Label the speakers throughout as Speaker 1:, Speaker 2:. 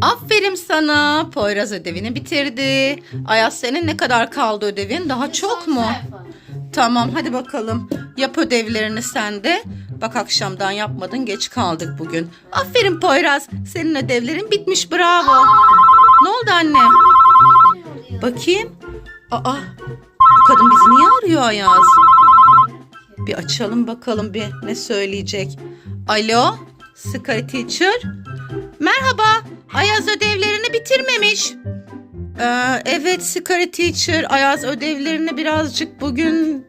Speaker 1: Aferin sana. Poyraz ödevini bitirdi. Ayaz senin ne kadar kaldı ödevin? Daha çok mu? Tamam hadi bakalım. Yap ödevlerini sen de. Bak akşamdan yapmadın geç kaldık bugün. Aferin Poyraz. Senin ödevlerin bitmiş bravo. Ne oldu anne? Bakayım. Aa bu kadın bizi niye arıyor Ayaz? Bir açalım bakalım bir ne söyleyecek. Alo Sky Teacher. Merhaba. Ayaz ödevlerini bitirmemiş. Ee, evet Sky Teacher. Ayaz ödevlerini birazcık bugün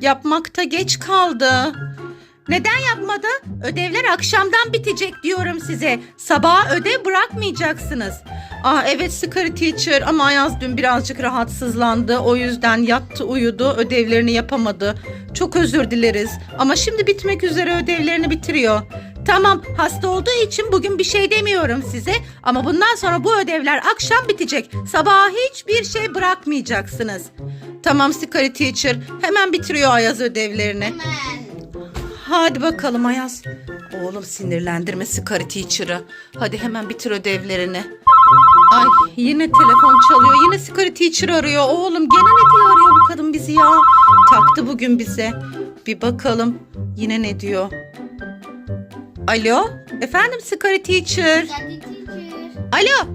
Speaker 1: yapmakta geç kaldı. Neden yapmadı? Ödevler akşamdan bitecek diyorum size. Sabaha ödev bırakmayacaksınız. Ah evet Sky Teacher ama Ayaz dün birazcık rahatsızlandı. O yüzden yattı uyudu ödevlerini yapamadı. Çok özür dileriz. Ama şimdi bitmek üzere ödevlerini bitiriyor. Tamam hasta olduğu için bugün bir şey demiyorum size. Ama bundan sonra bu ödevler akşam bitecek. Sabaha hiçbir şey bırakmayacaksınız. Tamam Sky Teacher hemen bitiriyor Ayaz ödevlerini.
Speaker 2: Hemen.
Speaker 1: Hadi bakalım Ayaz. Oğlum sinirlendirme Sky Teacher'ı. Hadi hemen bitir ödevlerini. Ay yine telefon çalıyor. Yine Sky Teacher arıyor. Oğlum gene ne diye arıyor bu kadın bizi ya? Taktı bugün bize. Bir bakalım yine ne diyor. Alo? Efendim Sky Teacher?
Speaker 2: Kendi teacher.
Speaker 1: Alo.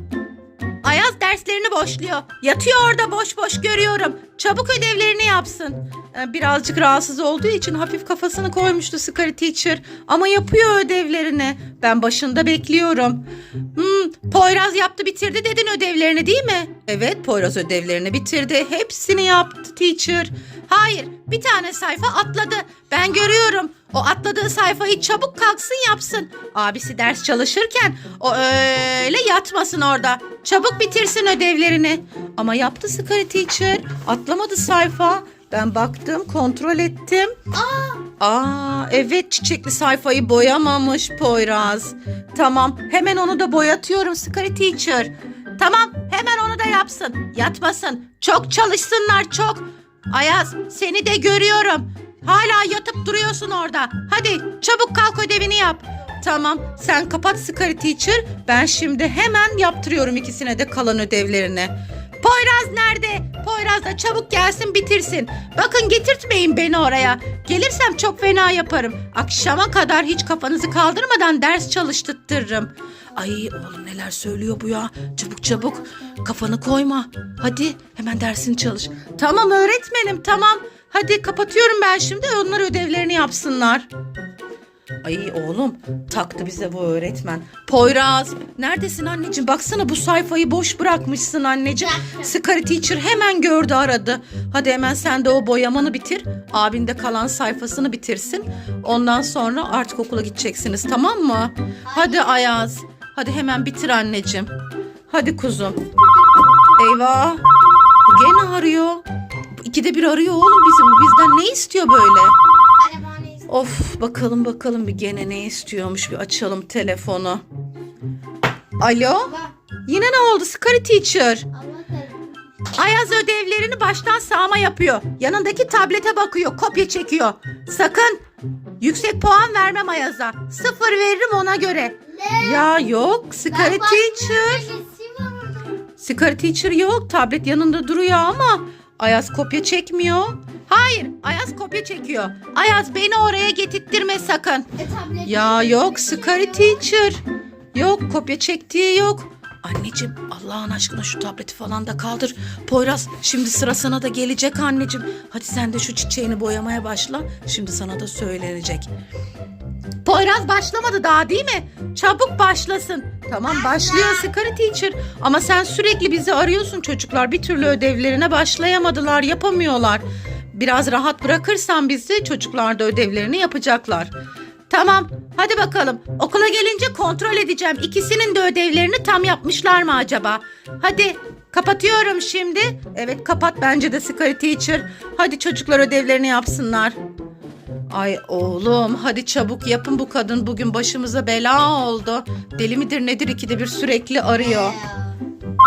Speaker 1: Ayaz derslerini boşluyor. Yatıyor orada boş boş görüyorum. Çabuk ödevlerini yapsın. Ee, Birazcık rahatsız olduğu için hafif kafasını koymuştu Sky Teacher. Ama yapıyor ödevlerini. Ben başında bekliyorum. Hmm, Poyraz yaptı bitirdi dedin ödevlerini değil mi? Evet Poyraz ödevlerini bitirdi. Hepsini yaptı teacher. Hayır bir tane sayfa atladı. Ben görüyorum. O atladığı sayfayı çabuk kalksın yapsın. Abisi ders çalışırken o öyle yatmasın orada. Çabuk bitirsin ödevlerini. Ama yaptı Sky Teacher. Atlamadı sayfa. Ben baktım, kontrol ettim. Aa, evet çiçekli sayfayı boyamamış Poyraz. Tamam, hemen onu da boyatıyorum Sky Teacher. Tamam, hemen onu da yapsın. Yatmasın. Çok çalışsınlar çok. Ayaz, seni de görüyorum. Hala yatıp duruyorsun orada. Hadi çabuk kalk ödevini yap. Tamam, sen kapat Sky Teacher. Ben şimdi hemen yaptırıyorum ikisine de kalan ödevlerini. Poyraz nerede? Poyraz da çabuk gelsin bitirsin. Bakın getirtmeyin beni oraya. Gelirsem çok fena yaparım. Akşama kadar hiç kafanızı kaldırmadan ders çalıştırtırırım. Ay oğlum neler söylüyor bu ya. Çabuk çabuk kafanı koyma. Hadi hemen dersini çalış. Tamam öğretmenim tamam. Hadi kapatıyorum ben şimdi onlar ödevlerini yapsınlar. Ay oğlum taktı bize bu öğretmen. Poyraz neredesin anneciğim? Baksana bu sayfayı boş bırakmışsın anneciğim. Sky Teacher hemen gördü aradı. Hadi hemen sen de o boyamanı bitir. Abin de kalan sayfasını bitirsin. Ondan sonra artık okula gideceksiniz tamam mı? Hadi Ayaz. Hadi hemen bitir anneciğim. Hadi kuzum. Eyvah. Gene arıyor. İkide bir arıyor oğlum bizi. Bu bizden ne istiyor böyle? Of bakalım bakalım bir gene ne istiyormuş bir açalım telefonu. Alo?
Speaker 2: Baba.
Speaker 1: Yine ne oldu Sky Teacher? Ayaz ödevlerini baştan sağma yapıyor. Yanındaki tablete bakıyor, kopya çekiyor. Sakın yüksek puan vermem Ayaz'a. Sıfır veririm ona göre.
Speaker 2: Ne?
Speaker 1: Ya yok
Speaker 2: baktım,
Speaker 1: Teacher. Sky Teacher yok. Tablet yanında duruyor ama Ayaz kopya çekmiyor. Hayır, Ayaz kopya çekiyor. Ayaz beni oraya getirttirme sakın.
Speaker 2: E, tablet.
Speaker 1: Ya yok Sky Teacher. Yok kopya çektiği yok. Anneciğim Allah'ın aşkına şu tableti falan da kaldır. Poyraz şimdi sıra sana da gelecek anneciğim. Hadi sen de şu çiçeğini boyamaya başla. Şimdi sana da söylenecek. Poyraz başlamadı daha değil mi? Çabuk başlasın. Tamam başlıyor Sky Teacher. Ama sen sürekli bizi arıyorsun çocuklar. Bir türlü ödevlerine başlayamadılar, yapamıyorlar. Biraz rahat bırakırsan bizi çocuklar da ödevlerini yapacaklar. Tamam hadi bakalım. Okula gelince kontrol edeceğim. İkisinin de ödevlerini tam yapmışlar mı acaba? Hadi kapatıyorum şimdi. Evet kapat bence de Sky Teacher. Hadi çocuklar ödevlerini yapsınlar. Ay oğlum hadi çabuk yapın bu kadın bugün başımıza bela oldu. Deli midir nedir ikide bir sürekli arıyor.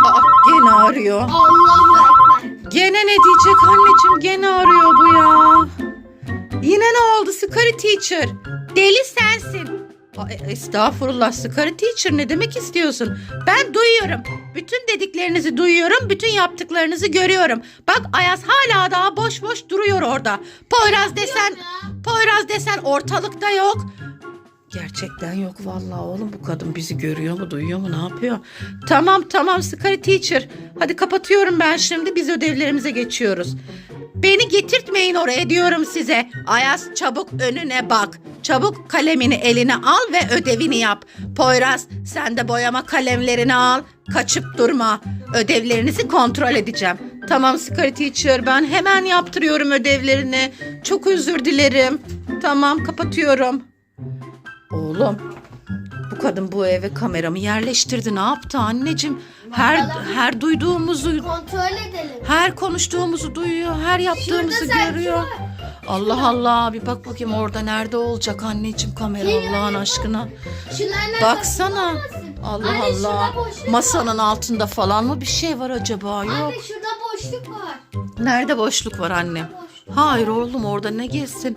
Speaker 1: Aa, gene arıyor.
Speaker 2: Ekber.
Speaker 1: Gene ne diyecek anneciğim gene arıyor bu ya. Yine ne oldu Sky Teacher? Deli sensin. Ay, Estağfurullah Scary Teacher ne demek istiyorsun? Ben duyuyorum. Bütün dediklerinizi duyuyorum. Bütün yaptıklarınızı görüyorum. Bak Ayaz hala daha boş boş duruyor orada. Poyraz desen, Poyraz desen ortalıkta yok. Gerçekten yok vallahi oğlum bu kadın bizi görüyor mu duyuyor mu ne yapıyor? Tamam tamam Scary Teacher. Hadi kapatıyorum ben şimdi biz ödevlerimize geçiyoruz. Beni getirtmeyin oraya diyorum size. Ayaz çabuk önüne bak. Çabuk kalemini eline al ve ödevini yap. Poyraz sen de boyama kalemlerini al. Kaçıp durma. Ödevlerinizi kontrol edeceğim. Tamam Scary Teacher ben hemen yaptırıyorum ödevlerini. Çok özür dilerim. Tamam kapatıyorum. Oğlum bu kadın bu eve kameramı yerleştirdi. Ne yaptı anneciğim? Her her duyduğumuzu,
Speaker 2: Kontrol edelim.
Speaker 1: her konuştuğumuzu duyuyor, her yaptığımızı
Speaker 2: Şurada
Speaker 1: görüyor.
Speaker 2: var.
Speaker 1: Allah Allah bir bak bakayım orada nerede olacak anneciğim kamera Allah'ın aşkına. Baksana. Allah
Speaker 2: Anne,
Speaker 1: Allah.
Speaker 2: şurada boşluk
Speaker 1: Masanın altında falan mı bir şey var acaba? Yok.
Speaker 2: Anne şurada boşluk var.
Speaker 1: Nerede boşluk var annem?
Speaker 2: Boşluk.
Speaker 1: Hayır oğlum orada ne gezsin?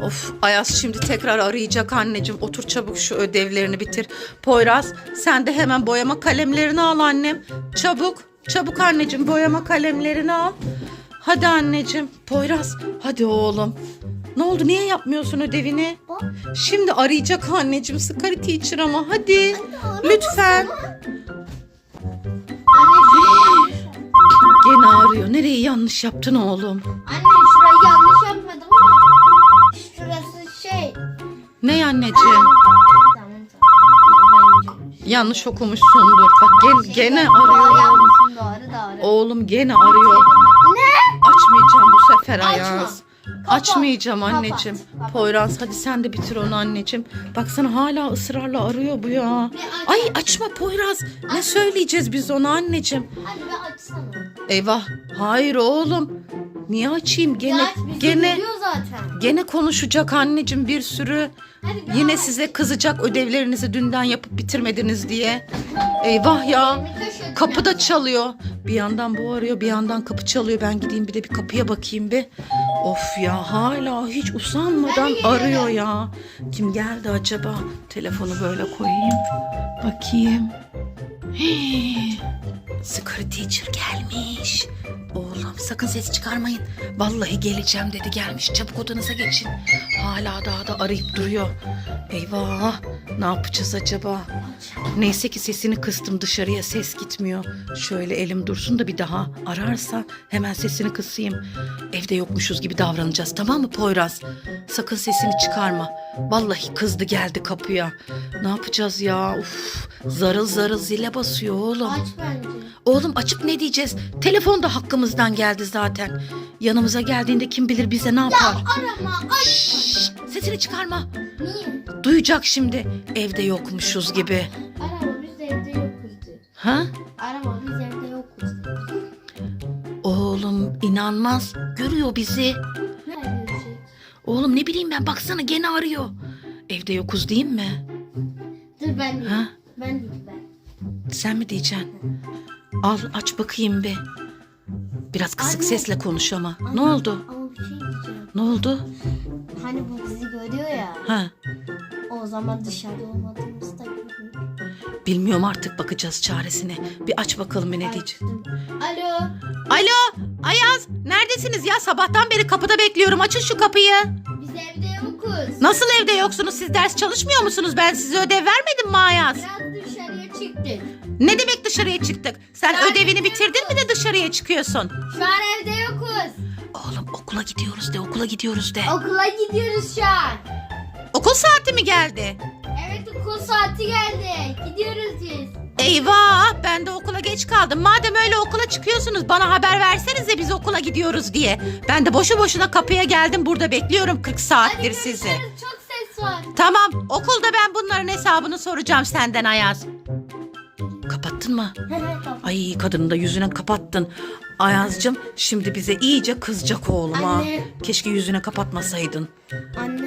Speaker 1: Of Ayaz şimdi tekrar arayacak anneciğim. Otur çabuk şu ödevlerini bitir. Poyraz sen de hemen boyama kalemlerini al annem. Çabuk çabuk anneciğim boyama kalemlerini al. Hadi anneciğim. Poyraz hadi oğlum. Ne oldu niye yapmıyorsun ödevini? Şimdi arayacak anneciğim Scary Teacher ama hadi. Lütfen. Gene arıyor. Nereyi yanlış yaptın oğlum?
Speaker 2: Anne şurayı yanlış yapmadım ama şurası şey.
Speaker 1: Ne anneciğim?
Speaker 2: Tamam tamam.
Speaker 1: Yanlış okumuşsundur. Bak gen- gene arıyor.
Speaker 2: Yanlışım doğru doğru.
Speaker 1: Oğlum gene arıyor.
Speaker 2: Ne?
Speaker 1: Açmayacağım bu sefer. Ayaz.
Speaker 2: Kapat,
Speaker 1: Açmayacağım anneciğim.
Speaker 2: kapat.
Speaker 1: Poyraz hadi sen de bitir onu anneciğim. Baksana hala ısrarla arıyor bu ya. Ay açma Poyraz. Ne söyleyeceğiz biz ona anneciğim?
Speaker 2: Hadi bir açsana.
Speaker 1: Eyvah. Hayır oğlum. Niye açayım? Gene
Speaker 2: aç, bizi
Speaker 1: gene
Speaker 2: zaten.
Speaker 1: gene konuşacak anneciğim bir sürü.
Speaker 2: Hadi bir
Speaker 1: Yine
Speaker 2: aç.
Speaker 1: size kızacak ödevlerinizi dünden yapıp bitirmediniz diye. Eyvah ya. Kapı da çalıyor. Bir yandan bu arıyor, bir yandan kapı çalıyor. Ben gideyim bir de bir kapıya bakayım bir. Of ya hala hiç usanmadan arıyor ya. Kim geldi acaba? Telefonu böyle koyayım. Bakayım. Hii. Scary Teacher gelmiş. Oğlum sakın ses çıkarmayın. Vallahi geleceğim dedi gelmiş. Çabuk odanıza geçin. Hala daha da arayıp duruyor. Eyvah. Ne yapacağız acaba? Neyse ki sesini kıstım dışarıya ses gitmiyor. Şöyle elim dursun da bir daha ararsa hemen sesini kısayım. Evde yokmuşuz gibi davranacağız tamam mı Poyraz? Sakın sesini çıkarma. Vallahi kızdı geldi kapıya. Ne yapacağız ya? Uf, zarıl zarıl zile basıyor oğlum.
Speaker 2: Aç bence.
Speaker 1: Oğlum açıp ne diyeceğiz? Telefon da hakkımızdan geldi zaten. Yanımıza geldiğinde kim bilir bize ne yapar?
Speaker 2: Arama aç.
Speaker 1: Şşş, sesini çıkarma.
Speaker 2: Niye?
Speaker 1: Duyacak şimdi. Evde yokmuşuz gibi. Ha?
Speaker 2: Arama biz evde yokuz de.
Speaker 1: Oğlum inanmaz. Görüyor bizi.
Speaker 2: Ne arıyorsun?
Speaker 1: Oğlum ne bileyim ben baksana gene arıyor. Evde yokuz değil mi?
Speaker 2: Dur ben de.
Speaker 1: Ha?
Speaker 2: Ben de ben.
Speaker 1: Sen mi diyeceksin? Al aç bakayım bir. Biraz kısık
Speaker 2: Anne.
Speaker 1: sesle konuş ama. Ne
Speaker 2: Anne,
Speaker 1: oldu?
Speaker 2: Ama bir şey diyeceğim.
Speaker 1: Ne oldu?
Speaker 2: Hani bu bizi görüyor ya.
Speaker 1: Ha?
Speaker 2: O zaman dışarıda olmadığımızda görüyor.
Speaker 1: Bilmiyorum artık bakacağız çaresine. Bir aç bakalım ne diyecek.
Speaker 2: Açtım. Alo.
Speaker 1: Alo Ayaz neredesiniz ya? Sabahtan beri kapıda bekliyorum. Açın şu kapıyı.
Speaker 2: Biz evde yokuz.
Speaker 1: Nasıl evde yoksunuz? Siz ders çalışmıyor musunuz? Ben size ödev vermedim mi Ayaz?
Speaker 2: Biraz dışarıya çıktık.
Speaker 1: Ne demek dışarıya çıktık? Sen
Speaker 2: Ben
Speaker 1: ödevini
Speaker 2: evde
Speaker 1: bitirdin mi de dışarıya çıkıyorsun?
Speaker 2: Şu an evde yokuz.
Speaker 1: Oğlum okula gidiyoruz de okula gidiyoruz de.
Speaker 2: Okula gidiyoruz şu an.
Speaker 1: Okul saati mi geldi?
Speaker 2: Okul saati geldi. Gidiyoruz biz.
Speaker 1: Eyvah ben de okula geç kaldım. Madem öyle okula çıkıyorsunuz bana haber versenize biz okula gidiyoruz diye. Ben de boşu boşuna kapıya geldim burada bekliyorum 40 saattir
Speaker 2: Hadi
Speaker 1: sizi.
Speaker 2: görüşürüz. Çok ses var.
Speaker 1: Tamam okulda ben bunların hesabını soracağım senden Ayaz. Kapattın mı? Ay kadının da yüzüne kapattın. Ayaz'cığım şimdi bize iyice kızacak oğlum ha.
Speaker 2: Anne.
Speaker 1: Keşke yüzüne kapatmasaydın.
Speaker 2: Anne.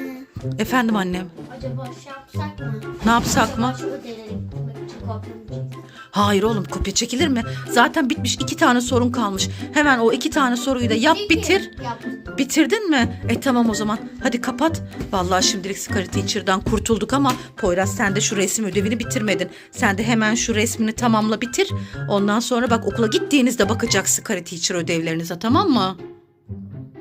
Speaker 1: Efendim annem.
Speaker 2: Acaba şey yapsak mı?
Speaker 1: Ne yapsak mı?
Speaker 2: Şu ödeleri bitirmek için kopyamı çekeyim.
Speaker 1: Hayır oğlum kopya çekilir mi? Zaten bitmiş iki tane sorun kalmış. Hemen o iki tane soruyu da yap
Speaker 2: İyi ki
Speaker 1: bitir.
Speaker 2: Yaptım.
Speaker 1: Bitirdin mi? E tamam o zaman. Hadi kapat. Vallahi şimdilik Scary Teacher'dan kurtulduk ama Poyraz sen de şu resim ödevini bitirmedin. Sen de hemen şu resmini tamamla bitir. Ondan sonra bak okula gittiğinizde bakacak Scary Teacher ödevlerinize tamam mı?